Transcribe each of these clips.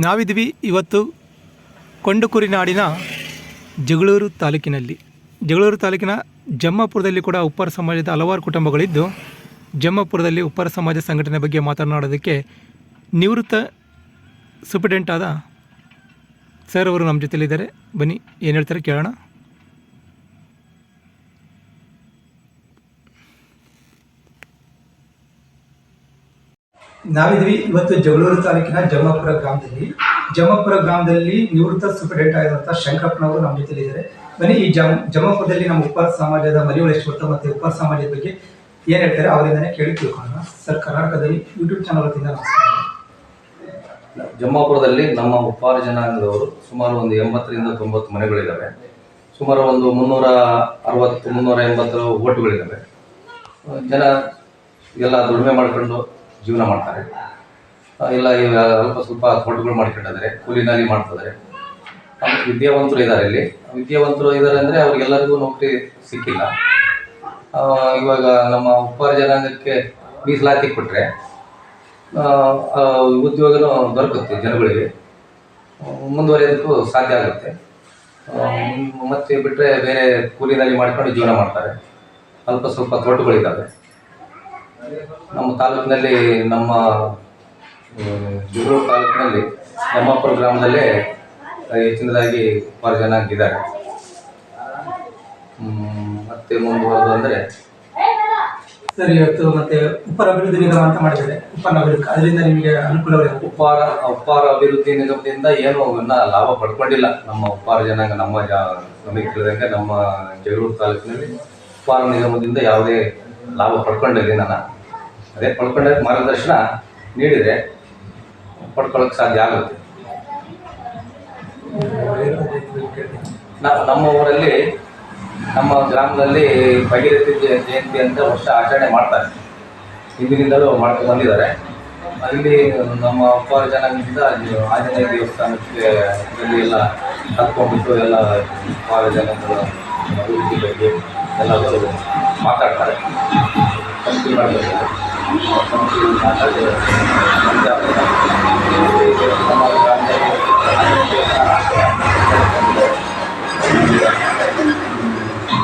ನಾವಿದ್ವಿ ಇವತ್ತು ಕೊಂಡುಕುರಿನಾಡಿನ ಜಗಳೂರು ತಾಲೂಕಿನಲ್ಲಿ. ಜಗಳೂರು ತಾಲೂಕಿನ ಜಮ್ಮಾಪುರದಲ್ಲಿ ಕೂಡ ಉಪ್ಪಾರ ಸಮಾಜದ ಹಲವಾರು ಕುಟುಂಬಗಳಿದ್ದು, ಜಮ್ಮಾಪುರದಲ್ಲಿ ಉಪ್ಪಾರ ಸಮಾಜ ಸಂಘಟನೆ ಬಗ್ಗೆ ಮಾತನಾಡೋದಕ್ಕೆ ನಿವೃತ್ತ ಸೂಪ್ರಿಡೆಂಟ್ ಆದ ಸರ್ ಅವರು ನಮ್ಮ ಜೊತೆಯಲ್ಲಿದ್ದಾರೆ ಬನ್ನಿ, ಏನು ಹೇಳ್ತಾರೆ ಕೇಳೋಣ. ನಾವಿದ್ವಿ ಇವತ್ತು ಜಗಳೂರು ತಾಲೂಕಿನ ಜಮ್ಮಾಪುರ ಗ್ರಾಮದಲ್ಲಿ. ಜಮ್ಮಪುರ ಗ್ರಾಮದಲ್ಲಿ ನಿವೃತ್ತ ಸೂಪರ್ಡೆಂಟ್ ಆಗಿರುವಂತಹ ಶಂಕರಪ್ಪನವರು ನಮ್ಮ ಜೊತೆಲಿದ್ದಾರೆ. ಬನ್ನಿ, ಈ ಜಮ್, ಜಮ್ಮಪುರದಲ್ಲಿ ನಮ್ಮ ಉಪ್ಪಾರ ಸಮಾಜದ ಮರಿವಳೇಶ್ವರ ಮತ್ತು ಉಪ್ಪಾರ ಸಮಾಜದ ಬಗ್ಗೆ ಏನು ಹೇಳ್ತಾರೆ ಅವರಿಂದನೇ ಕೇಳಿ ತಿಳ್ಕೊಳ್ಳೋಣ. ಸರ್, ಕರ್ನಾಟಕದಲ್ಲಿ ಯೂಟ್ಯೂಬ್ ಚಾನಲ್ ವತಿಯಿಂದ ಜಮ್ಮಾಪುರದಲ್ಲಿ ನಮ್ಮ ಉಪ್ಪಾರ ಜನಾಂಗದವರು ಸುಮಾರು ಒಂದು ಎಂಬತ್ತರಿಂದ ತೊಂಬತ್ತು ಮನೆಗಳಿದ್ದಾವೆ ಸುಮಾರು ಒಂದು ಮುನ್ನೂರ ಅರವತ್ತು, ಮುನ್ನೂರ ಎಂಬತ್ತು ಓಟುಗಳಿದ್ದಾವೆ ಜನ ಎಲ್ಲ ದುಡಿಮೆ ಮಾಡ್ಕೊಂಡು ಜೀವನ ಮಾಡ್ತಾರೆ. ಇಲ್ಲ ಸ್ವಲ್ಪ ಅಲ್ಪ ಸ್ವಲ್ಪ ತೋಟಗಳು ಮಾಡ್ಕೊಂಡಿದ್ದಾರೆ ಕೂಲಿನಾಗಿ ಮಾಡ್ತಿದ್ದಾರೆ. ವಿದ್ಯಾವಂತರು ಇದ್ದಾರೆ ಇಲ್ಲಿ. ವಿದ್ಯಾವಂತರು ಇದ್ದಾರೆ ಅಂದರೆ ಅವ್ರಿಗೆಲ್ಲರಿಗೂ ನೌಕರಿ ಸಿಕ್ಕಿಲ್ಲ. ಇವಾಗ ನಮ್ಮ ಉಪ್ಪಾರ ಜನಾಂಗಕ್ಕೆ ಮೀಸಲಾತಿ ಕೊಟ್ಟರೆ ಉದ್ಯೋಗನೂ ದೊರಕುತ್ತೆ ಜನಗಳಿಗೆ. ಮುಂದುವರಿಯೋದಕ್ಕೂ ಸಾಧ್ಯ ಆಗುತ್ತೆ. ಮತ್ತೆ ಬಿಟ್ಟರೆ ಬೇರೆ ಕೂಲಿನಲ್ಲಿ ಮಾಡ್ಕೊಂಡು ಜೀವನ ಮಾಡ್ತಾರೆ. ಅಲ್ಪ ಸ್ವಲ್ಪ ತೋಟಗಳಿದ್ದಾವೆ. ನಮ್ಮ ತಾಲೂಕಿನಲ್ಲಿ ನಮ್ಮ ಜಗಳೂರು ತಾಲೂಕಿನಲ್ಲಿ ನಮ್ಮ ಗ್ರಾಮದಲ್ಲೇ ಹೆಚ್ಚಿನದಾಗಿ ಸುಮಾರು ಜನ ಆಗಿದ್ದಾರೆ. ಮತ್ತೆ ಮುಂದುವರೆದು ಅಂದರೆ? ಸರ್ ಇವತ್ತು ಮತ್ತೆ ಉಪ್ಪಾರ ಅಭಿವೃದ್ಧಿ ನಿಗಮ ಅಂತ ಮಾಡಿದ್ದಾರೆ. ಉಪ್ಪಾರ ಅಭಿವೃದ್ಧಿ ಅದರಿಂದ ನಿಮಗೆ ಅನುಕೂಲವಾಗಿದೆ ಉಪ್ಪಾರ ಉಪ್ಪಾರ ಅಭಿವೃದ್ಧಿ ನಿಗಮದಿಂದ ಏನು ಇನ್ನ ಲಾಭ ಪಡ್ಕೊಂಡಿಲ್ಲ. ನಮ್ಮ ಉಪ್ಪಾರ ಜನಾಂಗ ನಮ್ಮ ಜಾ ನಮಗೆ ತಿಳಿದಂಗೆ ನಮ್ಮ ಜಗಳೂರು ತಾಲೂಕಿನಲ್ಲಿ ಉಪ್ಪಾರ ನಿಗಮದಿಂದ ಯಾವುದೇ ಲಾಭ ಪಡ್ಕೊಂಡಿದ್ದೀನಿ ನಾನು ಅದೇ ಪಡ್ಕೊಂಡ ಮಾರ್ಗದರ್ಶನ ನೀಡಿದರೆ ಪಡ್ಕೊಳ್ಳೋಕೆ ಸಾಧ್ಯ ಆಗುತ್ತೆ. ನಾವು ನಮ್ಮ ಊರಲ್ಲಿ, ನಮ್ಮ ಗ್ರಾಮದಲ್ಲಿ ಭಗೀರಥಿ ಜಯ- ಜಯಂತಿ ಅಂತ ವರ್ಷ ಆಚರಣೆ ಮಾಡ್ತಾರೆ. ಹಿಂದಿನಿಂದಲೂ ಮಾಡ್ಕೊಂಡು ಬಂದಿದ್ದಾರೆ. ಅಲ್ಲಿ ನಮ್ಮ ಅಪ್ಪಾರ ಜನದಿಂದ ಆಂಜನೇಯ ದೇವಸ್ಥಾನಕ್ಕೆ ಇಲ್ಲಿ ಎಲ್ಲ ಕರ್ಕೊಂಡ್ಬಿಟ್ಟು ಎಲ್ಲ ಅಪ್ಪಾರ ಜನಗಳು, ಅಭಿವೃದ್ಧಿ ಬಗ್ಗೆ ಮಾತಾಡ್ತಾರೆ. ದೇವಸ್ಥಾನ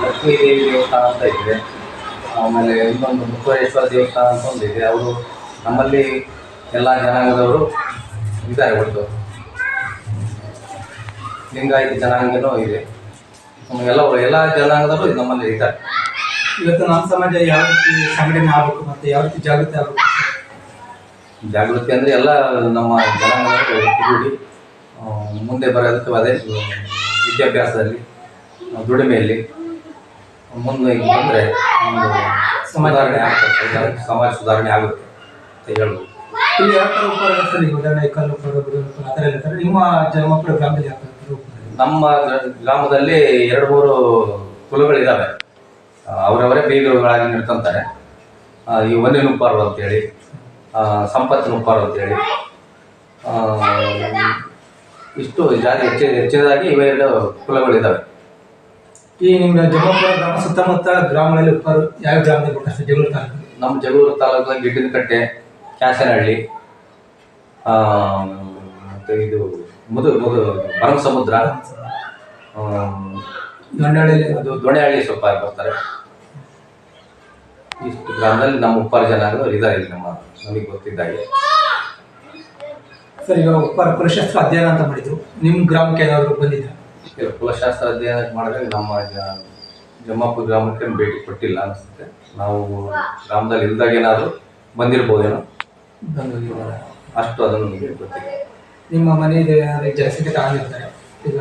ಲಕ್ಷ್ಮೀ ದೇವಿ ದೇವಸ್ಥಾನ ಅಂತ ಇದೆ. ಆಮೇಲೆ ಇನ್ನೊಂದು ಮುಖೇಶ್ವರ ದೇವಸ್ಥಾನ ಅಂತ ಒಂದು ಇದೆ. ಅವರು ನಮ್ಮಲ್ಲಿ ಎಲ್ಲ ಜನಾಂಗದವರು ಇದ್ದಾರೆ ಒಟ್ಟು. ಲಿಂಗಾಯತ ಜನಾಂಗನೂ ಇದೆ. ಎಲ್ಲ ಎಲ್ಲ ಜನಾಂಗದವರು ನಮ್ಮಲ್ಲಿ ಇದ್ದಾರೆ. ಇವತ್ತು ನಮ್ಮ ಸಮಾಜ ಯಾವ ರೀತಿ ಸಂಘಟನೆ ಆಗಬೇಕು ಮತ್ತೆ ಯಾವ ರೀತಿ ಜಾಗೃತಿ ಆಗಬೇಕು? ಜಾಗೃತಿ ಅಂದರೆ ಎಲ್ಲ ನಮ್ಮ ಜನಾಂಗದವರು ಒಟ್ಟುಗೂಡಿ ಮುಂದೆ ಬರೋದಕ್ಕೆ ಅದೇ ವಿದ್ಯಾಭ್ಯಾಸದಲ್ಲಿ ದುಡಿಮೆಯಲ್ಲಿ ಮುಂದೆ ಬಂದರೆ ಒಂದು ಸುಧಾರಣೆ ಆಗ್ತದೆ ಸಮಾಜ ಸುಧಾರಣೆ ಆಗುತ್ತೆ ಅಂತ ಹೇಳ್ಬೋದು. ಇಲ್ಲಿ ಯಾವ ಥರ ಉಪ್ಪಾರ ಸರ್ ಈಗ ಉದಾಹರಣೆ ಕಲ್ಲು ಆ ಥರ ನಿಮ್ಮ ಜಮ್ಮಪುರ ಗ್ರಾಮದಲ್ಲಿ ಯಾವ ಥರ ನಮ್ಮ ಗ್ರಾಮದಲ್ಲಿ ಎರಡು ಮೂರು ಕುಲಗಳಿದ್ದಾವೆ ಅವರವರೇ ಬೀಗರುಗಳಾಗಿ ನಿಡ್ಕೊಂತಾರೆ. ಈ ಒಂದೇ ನುಪ್ಪಾರು ಅಂತೇಳಿ ಸಂಪತ್ತು ನುಪ್ಪಾರು ಅಂತೇಳಿ. ಇಷ್ಟು ಜಾತಿ ಹೆಚ್ಚು ಹೆಚ್ಚಿನದಾಗಿ ಇವೆರಡು ಕುಲಗಳಿದ್ದಾವೆ ಈ ನಿಮ್ಮ ಜಮ್ಮಪುರ ಗ್ರಾಮ ಸುತ್ತಮುತ್ತ ಗ್ರಾಮಗಳಲ್ಲಿ ಉಪ್ಪಾರು ಯಾವ ಗ್ರಾಮದಲ್ಲಿ ಕೊಟ್ಟಷ್ಟು ಜಗಳೂರು ತಾಲೂಕು? ನಮ್ಮ ಜಗಳೂರು ತಾಲೂಕಿನ ಗಿಡ್ಡಿನಕಟ್ಟೆ ಕ್ಯಾಸನಹಳ್ಳಿ ಮತ್ತು ಇದು ಮುದು ಮುದು ಭರಮ ಸಮುದ್ರ ಮಂಡಳಿಯಲ್ಲಿ ಅದು ದೊಣೆಹಳ್ಳಿ ಸ್ವಲ್ಪ ಬರ್ತಾರೆ ಇಷ್ಟು ಗ್ರಾಮದಲ್ಲಿ ನಮ್ಮ ಉಪ್ಪಾರ ಜನ ಇದಾರೆ ಇಲ್ಲಿ ನಮ್ಮ ನಮಗೆ ಗೊತ್ತಿದ್ದಾಗೆ. ಸರ್ ಈಗ ಉಪ್ಪಾರ ಕುಲಶಾಸ್ತ್ರ ಅಧ್ಯಯನ ಅಂತ ಮಾಡಿದ್ರು. ನಿಮ್ಮ ಗ್ರಾಮಕ್ಕೆ ಏನಾದರೂ ಬಂದಿದ್ದ ಕೆಲವು ಕುಲಶಾಸ್ತ್ರ ಅಧ್ಯಯನ ಮಾಡಿದ್ರೆ ನಮ್ಮ ಜಮ್ಮಾಪುರ ಗ್ರಾಮಕ್ಕೆ ಭೇಟಿ ಕೊಟ್ಟಿಲ್ಲ ಅನಿಸುತ್ತೆ. ನಾವು ಗ್ರಾಮದಲ್ಲಿ ಇಲ್ದಾಗ ಏನಾದರೂ ಬಂದಿರ್ಬೋದೇನೋ? ಅಷ್ಟು ಅದನ್ನು ನಿಮಗೆ ಗೊತ್ತಿಲ್ಲ. ನಿಮ್ಮ ಮನೆ ಇದೆ ಅಂದರೆ ಜನಸಂಖ್ಯೆ ತಗೊಂಡಿರ್ತಾರೆ. ಈಗ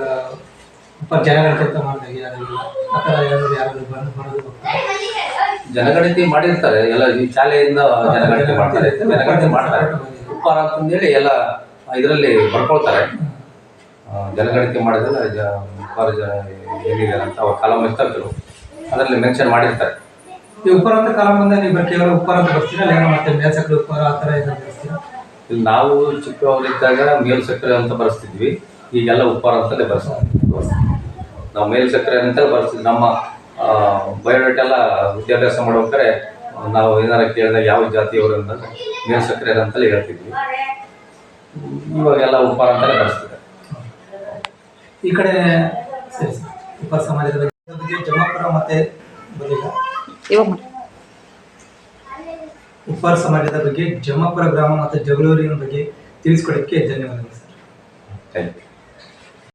ಜನಗಣತಿ ಮಾಡಿದಾಗ ಆ ಥರ ಯಾರು ಯಾರು ಬಂದು ಜನಗಣತಿ ಮಾಡಿರ್ತಾರೆ. ಎಲ್ಲ ಈ ಶಾಲೆಯಿಂದ ಜನಗಣತಿ ಮಾಡ್ತಾರೆ. ಜನಗಣತಿ ಮಾಡ್ತಾರೆ. ಉಪ್ಪಾರ ಅಂತಂದೇಳಿ ಎಲ್ಲ ಇದರಲ್ಲಿ ಬರ್ಕೊಳ್ತಾರೆ. ಜನಗಣತಿ ಮಾಡಿದ್ರೆ ಉಪ್ಪಾರ ಜನ ಏನಿದೆ ಅಂತ ಅವ್ರ ಕಾಲಮ್ ಅದರಲ್ಲಿ ಮೆನ್ಷನ್ ಮಾಡಿರ್ತಾರೆ. ಈ ಉಪ್ಪಾರ ಅಂತ ಕಾಲಂ ಮುಂದೆ ನೀವು ಕೇವಲ ಉಪ್ಪಾರ ಅಂತ ಬರ್ತೀರಾ? ಏನೋ ಮತ್ತೆ ಮೇಲ್ಸಕ್ರೆ ಉಪ್ಪಾರ ಆ ಥರ ಏನಾದ್ರು ಬರ್ತೀರಾ? ಇಲ್ಲಿ ನಾವು ಚಿಕ್ಕವರಿದ್ದಾಗ ಮೇಲ್ಸಕ್ಕರೆ ಅಂತ ಬರ್ಸ್ತಿದ್ವಿ. ಈಗೆಲ್ಲ ಉಪ್ಪಾರ ಅಂತಲೇ ಬರ್ಸ್ತೀವಿ ನಾವು ಮೇಲ್ ಸಕ್ಕರೆ ಅಂತಲೇ ಬರ್ಸ್ತಿದ್ವಿ ನಮ್ಮ ಬಯೋಡೇಟ್ ಎಲ್ಲ ವಿದ್ಯಾಭ್ಯಾಸ ಮಾಡ್ಬೇಕಾದ್ರೆ ನಾವು ಏನಾರ ಕೇಳಿದಾಗ ಯಾವ ಜಾತಿಯವರು ಅಂತ ಮೇಲ್ ಸಕ್ಕರೆ ಅಂತಲೇ ಹೇಳ್ತಿದ್ವಿ. ಇವಾಗೆಲ್ಲ ಉಪ್ಪಾರ ಅಂತಲೇ ಬರ್ತಿದೆ ಈ ಕಡೆ ಸರಿ ಸರ್ ಉಪ್ಪಾರ ಸಮಾಜದ ಬಗ್ಗೆ ಜಮ್ಮಪುರ ಬಗ್ಗೆ ಜಮಾಪುರ ಮತ್ತೆ ಬರಲಿಲ್ಲ ಉಪ್ಪಾರ ಸಮಾಜದ ಬಗ್ಗೆ ಜಮಾಪುರ ಗ್ರಾಮ ಮತ್ತು ಜಗಳೂರಿನ ಬಗ್ಗೆ ತಿಳಿಸ್ಕೊಡೋಕ್ಕೆ ಧನ್ಯವಾದಗಳು ಸರ್. Thank you